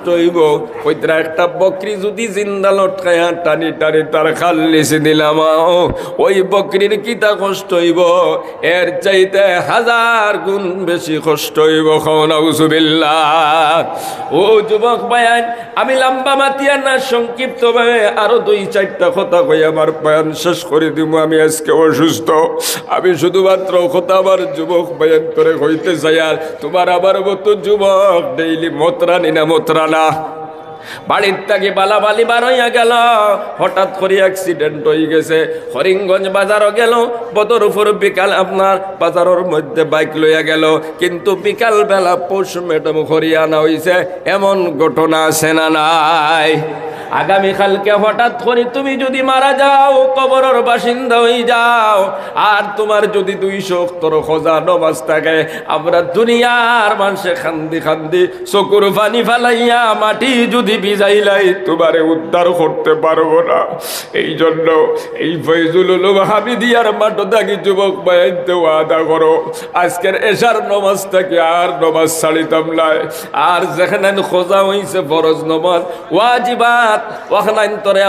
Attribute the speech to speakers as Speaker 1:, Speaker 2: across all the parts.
Speaker 1: কষ্ট হইব। কইতরা একটা বকরি যদি জিন্দা লটকায়া টানি টানি তার খাল দিলাম ওই বকরির কিতা কষ্ট হইব? এর চাইতে হাজার গুণ বেশি কষ্ট হইব খাওয়াউজুবিল্লাহ ও যুবক ভাইয়ান আমি লম্বা মাতিয়া না সংক্ষিপ্ত ভাবে আরও দুই চারটা কথা কই আমার বয়ান শেষ করে দিব আমি আজকে অসুস্থ। আমি শুধুমাত্র কথা আমার যুবক বয়ান করে হইতে চাই, আর তোমার আমার মতো যুবক ডেইলি মতরানি না মতরানা partner. বাড়ির থেকে বালাবালি বার হইয়া গেল। হঠাৎ করে অ্যাক্সিডেন্ট হয়ে গেছে। হরিঙ্গঞ্জ বাজারও গেল। বদর উপর বিকাল আপনার বাজারের মধ্যে বাইক লইয়া গেল। কিন্তু বিকাল বেলা পৌষ ম্যাডাম হরিয়ানা হইছে। এমন ঘটনা আছে নাই। আগামীকালকে হঠাৎ করে তুমি যদি মারা যাও, কবরের বাসিন্দা হয়ে যাও। আর তোমার যদি দুইশো তোর খোঁজা নমাজ থাকে, আমরা দুনিয়ার মানুষে খান্দি খান্দি চকুর পানি ফালাইয়া মাটি যদি তোমারে উদ্ধার করতে পারব না। এই জন্য এই ফৈজুল উলুম হামিদিয়ার মাঠো থাকি যুবক ওয়াদা করো, আজকের এশার আর নমাজ ছাড়িতাম নাই আর যেখানে খোঁজা ফরজ নমাজ, ওয়াজিবাত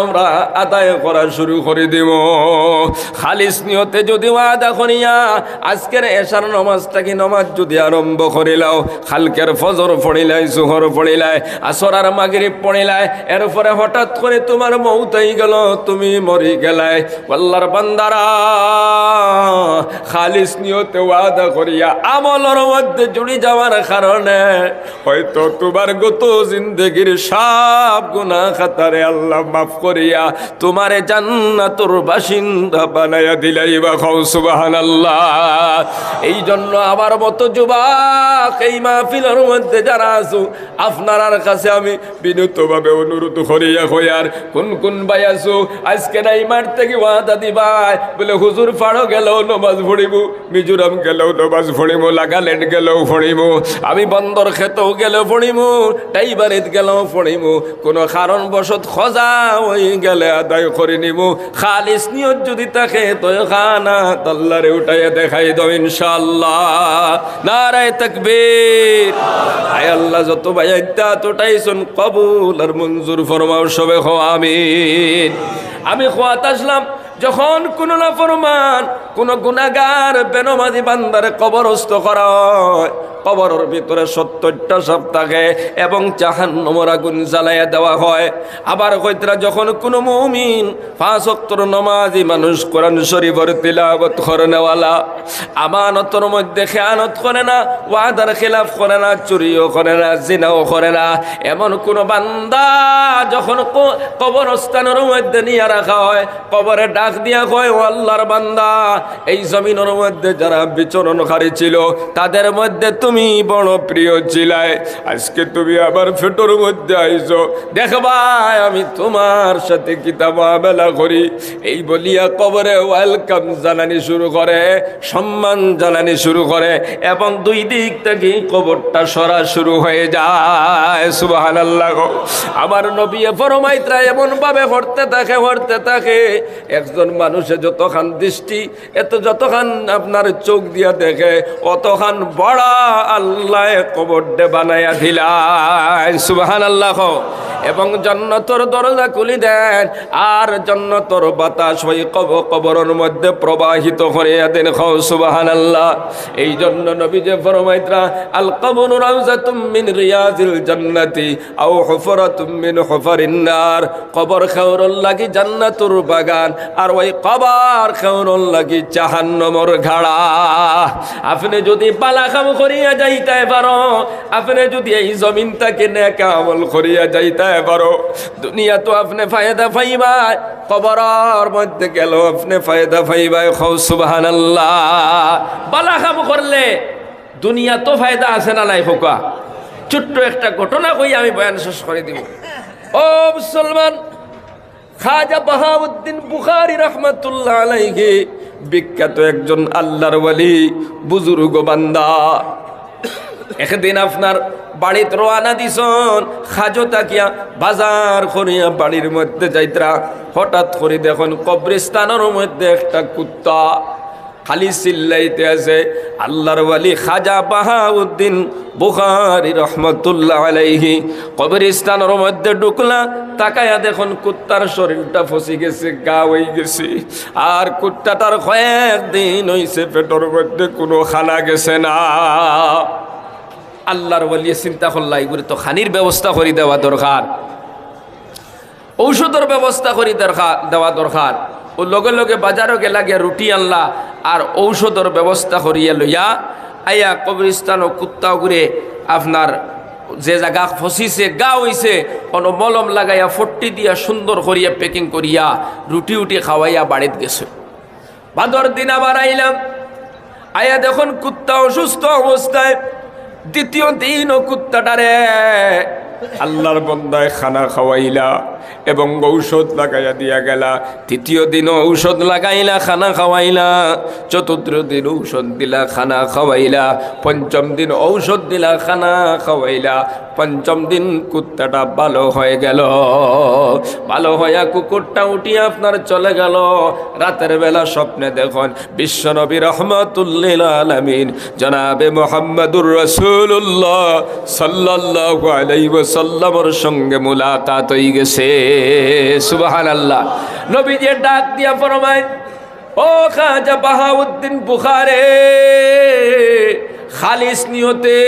Speaker 1: আমরা আদায় করা শুরু করে দিব। খালিস নিয়তে যদি ওয়াদা করিয়া আজকের এশার নমাজটাকে নমাজ যদি আরম্ভ করিলাও, খালকের ফজর পড়িলাই সুহর পড়িলাই, আসর আর এরপরে হঠাৎ করে তোমার মৌতাই গেল, তুমি মরি আল্লাহর বান্দারা, খালিস নিয়তে ওয়াদা করিয়া মধ্যে জুড়ি যাওয়ার কারণে হয়তো তোমার গত জিন্দগির সব গুনাহ খাতারে আল্লাহ মাফ করিয়া বাসিন্দা বানাইয়া দিলাই বা এই জন্য আমার মতো যুবক এই মাহফিলের মধ্যে যারা আছো, আপনার কাছে আমি বিনীতভাবে অনুরোধ করিয়া হইয়ার কোন কোন ভাই আছো আজকে নাই মার থেকে ওয়াদা দিবাই। বলে, হুজুর ফাড়ো গেলেও নমাজ পড়িব মিজোরাম গেলেও নমাজ পড়িব লাগালেন্ড গেলেও পড়িব আমি বন্দর খেতেও গেলেও পড়িব টাইবারিত গেলেও পড়িব কোনো কারণ বশত খজা হয়ে গেলে আদায় করে নিব খালিস নিয়ত যদি থাকে তো খানা তাল্লারে উঠাইয়া দেখাই দাও ইনশাল্লাহ নারায় তাকবীর। আয় আল্লাহ, যত ভাই ভাইয়া তোটাইছুন কবুল। আর মঞ্জুর ফরমাও সবে হো আমিন। আমি খোয়াত আসলাম যখন কোন না ফরমান কোন গুনাগার বেনমাজি বান্দারে কবরস্থ করা হয়, কবরের ভিতরে সত্তরটা থাকে এবং চাহান জাহান্নমর আগুন জ্বালাইয়া দেওয়া হয়। আবার কইতরা যখন কোনো মৌমিন অক্তর নমাজি মানুষ কোরআন শরীফের তিলাবত করে আমানতর মধ্যে খেয়ানত করে না, ওয়াদার খেলাফ করে না, চুরিও করে না, জিনাও করে না। এমন কোন বান্দা যখন কবরস্থানের মধ্যে নিয়ে রাখা হয়, কবরে ডাক দিয়া কয়, ও আল্লাহর বান্দা, এই জমিনের মধ্যে যারা বিচরণকারী ছিল, তাদের মধ্যে তুমি বড় প্রিয় ছিলাই। আজকে তুমি আমার ফেটোর মধ্যে আইছো। দেখবা আমি তোমার সাথে কিতাব মেলা করি। এই বলিয়া কবরে ওয়েলকাম জানানি শুরু করে, সম্মান জানানি শুরু করে, এবং দুই দিক থেকে কবরটা সরা শুরু হয়ে যায়। সুবাহান আল্লাহ আমার নবী ফরমাইত্রা এমন ভাবে হরতে থাকে হরতে থাকে একজন মানুষের যতখান দৃষ্টি, এত যতখান আপনার চোখ দিয়া দেখে, অতখান বড় আল্লাহ কবরডে বানাইয়া দিলাই। সুবাহান আল্লাহ এবং জন্নতর দরজা খুলি দেন, আর জন্নতর বাতাস ওই কব, কবরের মধ্যে প্রবাহিত করিয়া দেন। খাও সুবাহান আল্লাহ এই জন্য নবী যে ফরমাইত্রা, আল কবর রাউজাতুম মিন রিয়াজিল জান্নাতি, আও হুফরাতুম মিন হুফারিন নার। কবর খাওরল লাগি জান্নাতুর বাগান আর ওই কবর খাওরল লাগি জাহান্নামর ঘাড়া। আপনি যদি পালা কাম করিয়া যাইতে পারো, আপনি যদি এই জমিনটাকে নেকা আমল করিয়া যাইতে পারো দুনিয়া তো আপনি ফায়দা পাইবা কবরের মধ্যে গেল আপনি ফায়দা পাইবা খাও সুবহানাল্লাহ। পালা কাম করলে দুনিয়া তো ফায়দা আছে না নাই হোকা ছোট্ট একটা ঘটনা কই আমি বয়ান শেষ করে দিব। ও মুসলমান খাজা বাহাউদ্দিন বুখারি রহমতুল্লাহ আলাইহি, বিখ্যাত একজন আল্লাহর ওয়ালি, বুজুর্গ বান্দা। একদিন আপনার বাড়িত রোয়ানা দিছন, খাজো তাকিয়া বাজার করিয়া বাড়ির মধ্যে যাইতরা, হঠাৎ করে দেখুন কবরিস্তানের মধ্যে একটা কুত্তা। খালি চিল্লাইতে আছে আল্লাহর ওয়ালি খাজা বাহাউদ্দিন বুখারি রহমতুল্লাহ আলাইহি। কবরস্থানের মধ্যে ঢুকলা, তাকায়া দেখুন কুত্তার শরীরটা ফসি গেছে, গা হয়ে গেছে। আর কুত্তাটার কয়েকদিন হইছে পেটর মধ্যে, কোনো খানা গেছে না। আল্লাহর বলিয়ে চিন্তা করলাই করে তো খানির ব্যবস্থা করে দেওয়া দরকার। ঔষধের ব্যবস্থা করে দরকার দেওয়া দরকার। ও লগে লগে বাজারও গেলা, গিয়া রুটি আনলা আর ঔষধের ব্যবস্থা করিয়া লইয়া আইয়া কবরিস্তান ও কুত্তা ঘুরে আপনার যে জায়গা ফসিছে, গা হইছে কোনো মলম লাগাইয়া, ফট্টি দিয়া সুন্দর করিয়া প্যাকিং করিয়া, রুটি উটি খাওয়াইয়া বাড়িত গেছে। ভাদর দিন আবার আইলাম। আয়া দেখুন কুত্তা অসুস্থ অবস্থায়, দ্বিতীয় দিন ও কুত্তাটারে আল্লাহর বন্দায় খানা খাওয়াইলা এবং ঔষধ লাগাইয়া দিয়া গেলা। তৃতীয় দিন ঔষধ লাগাইলা, খানা খাওয়াইলা। চতুর্থ দিন ঔষধ দিলা, খানা খাওয়াইলা। পঞ্চম দিন ঔষধ দিলা, খানা খাওয়াইলা। পঞ্চম দিন কুত্তাটা ভালো হয়ে গেল। ভালো হইয়া কুকুরটা উঠিয়ে আপনার চলে গেল। রাতের বেলা স্বপ্নে দেখুন বিশ্বনবী রহমতুল্লিল আলমিন জনাবে মোহাম্মদুর রসুল্লাহ সাল্লাহ আলাইসাল্লামর সঙ্গে মুলাকাত হয়ে গেছে। সুবাহান আল্লাহ নবী যে ডাক দিয়া ফরমায়, ও খাজা বাহাউদ্দিন বুখারে, খালিস নিয়তে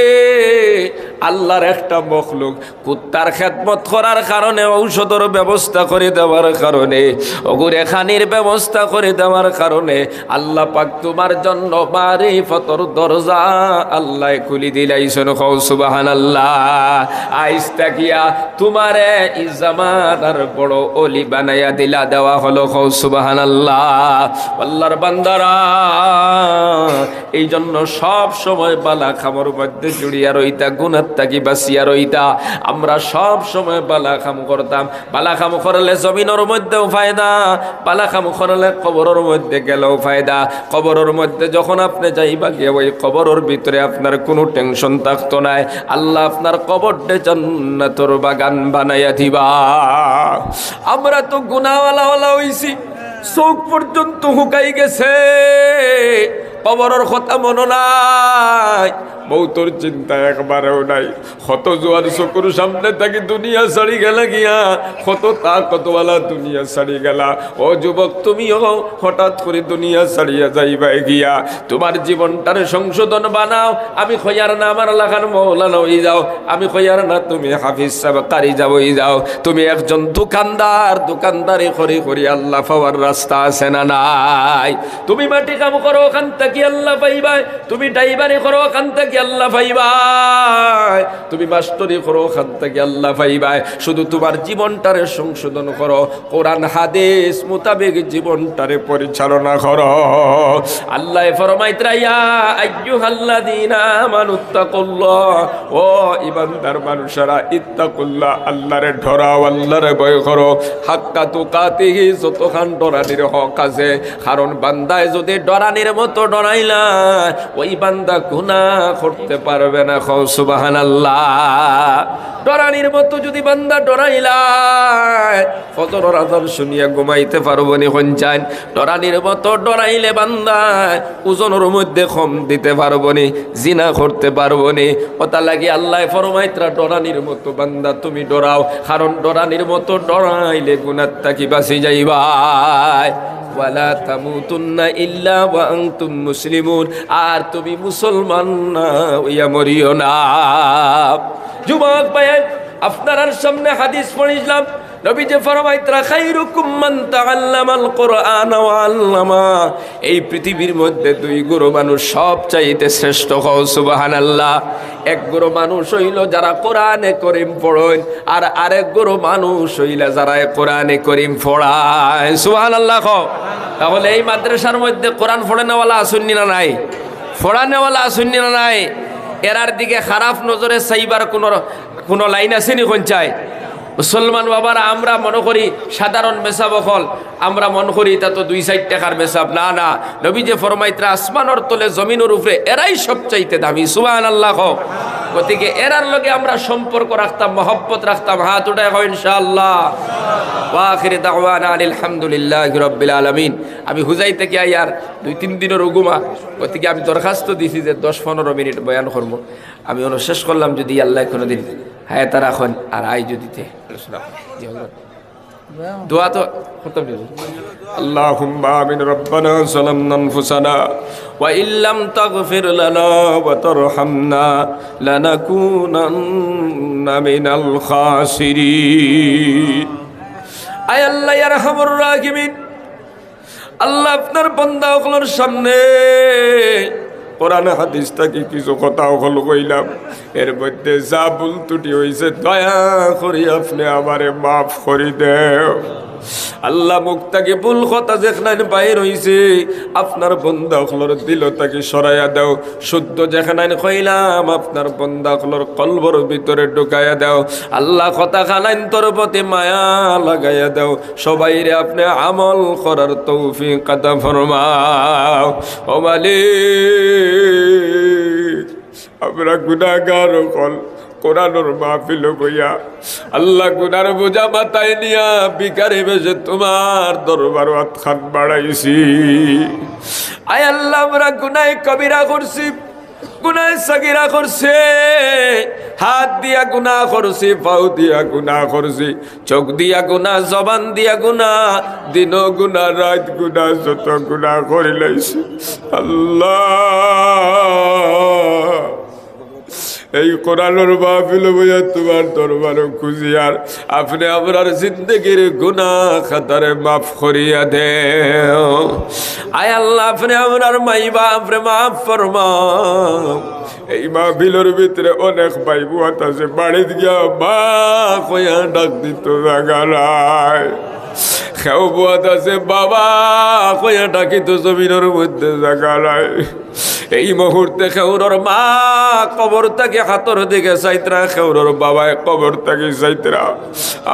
Speaker 1: আল্লাহর একটা মখলুক, কুত্তার খেদমত করার কারণে, ঔষধের ব্যবস্থা করে দেওয়ার কারণে অগুরে খানির ব্যবস্থা করে দেওয়ার কারণে, আল্লাহ পাক তোমার জন্য বারে ফতর দরজা আল্লাহ খুলি দিলাইছেন। কৌ সুবাহান আল্লাহ আইস তাকিয়া তোমারে ইজামানার বড় অলি বানাইয়া দিলা দেওয়া হলো। কৌ সুবাহান আল্লাহ আল্লাহর বান্দারা এই জন্য সব সময় বালা খামর মধ্যে জুড়িয়া রইতা গুণার তাকি বাসিয়া রইতা আমরা সব সময় বালা খাম করতাম। বালা খাম করলে জমিনের মধ্যেও ফায়দা বালা খাম করলে কবরের মধ্যে গেলেও ফায়দা। কবরের মধ্যে যখন আপনি যাইবা গিয়ে, ওই কবরের ভিতরে আপনার কোনো টেনশন থাকতো নাই আল্লাহ আপনার কবরটে জান্নাতর বাগান বানাইয়া দিবা। আমরা তো গুনাওয়ালা হইছি, চোখ পর্যন্ত হুকাই গেছে। কবরের কথা মনে নাই। মৌতর চিন্তা একবারেও নাই। কত জোয়ার চকুর সামনে থাকি দুনিয়া ছাড়ি গেলা গিয়া। কত তা কতওয়ালা দুনিয়া ছাড়ি গেলা। ও যুবক, তুমিও হঠাৎ করে দুনিয়া ছাড়িয়া যাইবা গিয়া। তোমার জীবনটার সংশোধন বানাও। আমি খয়ার না আমার লাখার মৌলানা হয়ে যাও। আমি খয়ার না তুমি হাফিজ সাহেব কারি যাও যাও। তুমি একজন দোকানদার। দোকানদারি করি করি আল্লাহ পাওয়ার রাস্তা আছে না নাই? তুমি মাটি কাম করো, ওখান থেকে আল্লাহ পাইবাই? তুমি ড্রাইভারি করো ওখান থেকে আল্লাহ পাইবাই? তুমি মাস্টরি করো ওখান থেকে আল্লাহ পাইবাই? শুধু তোমার জীবনটারে সংশোধন করো, কোরআন, হাদিস মোতাবেক জীবনটারে পরিচালনা করো। আল্লাহ কারণ বান্দায় যদি ডরানির মতো ডরাইলা ওই বান্দা গুনাহ করতে পারবে না খৌ সুবাহান আল্লাহ ডরানির মতো যদি বান্দা ডরাইলা ফজর আজান শুনিয়া ঘুমাইতে পারব নি হঞ্চান ডরানির মতো ডরাইলে বান্দা ওজনের মধ্যে কম দিতে পারব নি, জিনা করতে পারব নি। ওটা লাগি আল্লাহ ফরমাইত্রা, ডরানির মতো বান্দা তুমি ডরাও, কারণ ডরানির মতো ডরাইলে গুনার তাকি বাসি যাইবাই? ওয়ালা তামুতুন্না ইল্লা ওয়া আনতুম মুসলিমুন। আর তুমি মুসলমান না হইয়া মরিও না। যুবক ভাই আপনার সামনে হাদিস পড়িলাম। নবী যে ফরমাইতরা খাইরুকুম মান তাআল্লামাল কোরআন আল্লামা। এই পৃথিবীর মধ্যে দুই গুরু মানুষ সব চাইতে শ্রেষ্ঠ হও, সুবহানাল্লাহ। এক গুরু মানুষ হইল যারা কোরআনে করিম পড়েন আর আরেক গুরু মানুষ হইল যারা কোরআনে করিম পড়ায়। সুবহানাল্লাহ কও। তাহলে এই মাদ্রাসার মধ্যে কোরআন পড়ে নেওয়ালা আসুননি না নাই? পড়ানেওয়ালা আসুননি না নাই? এরার দিকে খারাপ নজরে চাইবার কোনো কোনো লাইন আছে নি কোন চাই? মুসলমান বাবারা, আমরা মনে করি সাধারণ মেসাব হল আমরা মনে করি তা তো দুই সাইড টাকার মেসাব। না না। নবী যে ফরমাইত্রা আসমানোর তলে, জমিনের উপরে, এরাই সবচাইতে দামি। সুবাহ আল্লাহ হোক গতিকে এরার লগে আমরা সম্পর্ক রাখতাম, মহব্বত রাখতাম, হাত উঠায় হয় ইনশাআল্লাহ। রব্বিল আলমিন। আমি হুজাই থেকে আইয়ার দুই, তিন দিনের উগুমা। গতিকে আমি দরখাস্ত দিছি যে দশ, পনেরো মিনিট বয়ান করব। আমি অনু শেষ করলাম যদি আল্লাহ কোনো দিন হ্যাঁ তারা এখন আর আই যদিতে আলোচনা করি। জি হজরত। দোয়া তো খতম দিল اللهم آمين ربنا ظلمنا أنفسنا وإن لم تغفر لنا وترحمنا لنكونن من الخاسرين আয় আল্লাহ ইয়ারহামুর রাহিমিন আল্লাহ আপনার বান্দা ওগুলোর সামনে কোরআন হাদিস থাকি কিছু কথা হল কইলাম। এর মধ্যে যা ভুল ত্রুটি হয়েছে দয়া করি আপনি আমারে মাফ করি দেও। আল্লাহ মুক্তাকে ভুল কথা যেখানে বাইর হইছে, আপনার বন্দা অখলর দিল তাকে সরাইয়া দাও। শুদ্ধ যেখানে কইলাম, আপনার বন্দা অখলর কলবর ভিতরে ঢুকাইয়া দাও। আল্লাহ কথা খানাইন তোর প্রতি মায়া লাগাইয়া দাও। সবাই রে আপনি আমল করার তৌফিক কাদা ফরমাও। ও মালিক। আমরা গুণাগার কল কোরআনোর মাহফিল কইয়া আল্লাহ গুনার বোঝা মাথায় নিয়া বিকারে বেশে তোমার দরবার খান বাড়াইছি। আয় আল্লাহ, আমরা গুনায় কবিরা করছি। গুনায় সাকিরা করছে। হাত দিয়া গুনা করছি, পাও দিয়া গুনা করছি, চোখ দিয়া গুনা জবান দিয়া গুনা দিন গুনা রাত গুনা যত গুনা করে লাইছে আল্লাহ! এই কোরআনের মাহফিল বইয়া তোমার দরবার খুঁজি আর আপনি আপনার জিন্দগির গুনা খাতারে মাফ করিয়া দে আয় আল্লাহ, আপনি আপনার মাই বাপরে মাফ ফরমাও। এই মাহফিলের ভিতরে অনেক ভাই বুয়াত আছে, বাড়িতে গিয়া মা কইয়া ডাক দিত জাগালায় খেও বুয়াত আছে, বাবা কইয়া ডাকিত, জমিনের মধ্যে জাগালায় এই মুহূর্তে খেউরর মা কবর থেকে হাতর দিকে চাইতরা খেউরর বাবায় কবর থেকে চাইতরা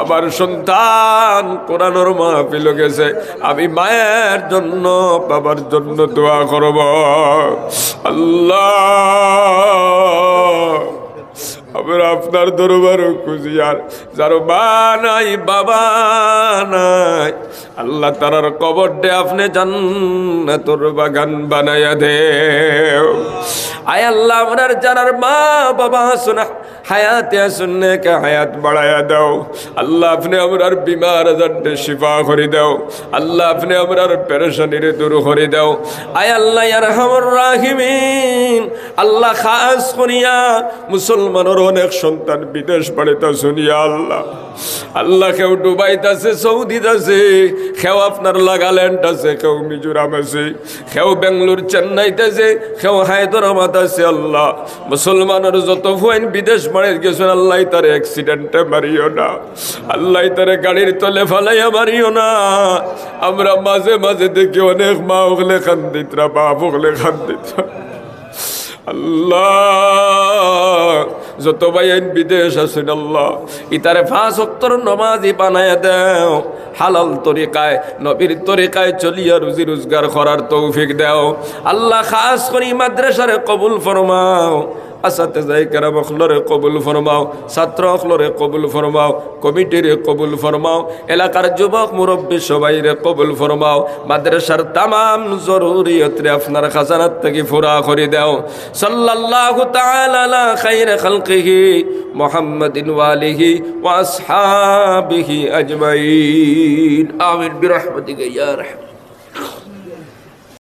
Speaker 1: আমার সন্তান কোরআনর মাহফিল গেছে, আমি মায়ের জন্য, বাবার জন্য দোয়া করব। আল্লাহ আমরা আপনার দরবার খুঁজি আর যার মা নাই, বাবা নাই, আল্লাহ তারার কবর দে আপনি জান্নাতুর বাগান বানাইয়া দে আয় আল্লাহ আপনার যারার মা, বাবা শোনা হায়াতে শুননে কে হায়াত বাড়াইয়া দাও। আল্লাহ আপনি আমরার বিমার আজানটে শিফা করে দাও। আল্লাহ আপনি আমরার পেরেশানিরে দূর করে দাও। আয় আল্লাহ, ইয়ারহামুর রাহিমিন। আল্লাহ খাস করিয়া মুসলমানের অনেক সন্তান বিদেশ বাড়িতে শুনিয়া আল্লাহ। আল্লাহ কেউ ডুবাইতাছে সৌদিত আছে কেউ আপনার লাগাল্যান্ড আছে কেউ মিজোরাম আছে কেউ বেঙ্গলোর চেন্নাইতে আছে কেউ হায়দ্রাবাদ আছে, আল্লাহ। মুসলমানের যত ফুয়াইন বিদেশ বাড়ির গেছেন, আল্লাহ তার অ্যাক্সিডেন্টে মারিও না। আল্লাহ তার গাড়ির তলে ফালাইয়া মারিও না। আমরা মাঝে মাঝে দেখি অনেক মা ওগলে খান দিতরা বাপ ওগলে খান দিতরা আল্লাহ যত বাইন বিদেশ আছেন আল্লাহ, ইতারে ফাঁস অক্তর নমাজি বানায় দেও, হালাল তরিকায়, নবীর তরিকায় চলিয়া রুজি রোজগার করার তৌফিক দেও। আল্লাহ খাস করি মাদ্রাসারে কবুল ফরমাও। আসাতে যাই কেরাম অখলরে কবুল ফরমাও, ছাত্র অখলরে কবুল ফরমাও, কমিটিরে কবুল ফরমাও, এলাকার যুবক, মুরব্বী সবাইরে কবুল ফরমাও, মাদ্রাসার তামাম জরুরিয়তরে আপনার খাজানাত থেকে ফুরা করে দাও। সাল্লাল্লাহু তাআলা আলা খাইর খালকিহি মুহাম্মাদিন ওয়ালিহি ওয়া আসহাবিহি আমিন, বিরহমাতিকা ইয়া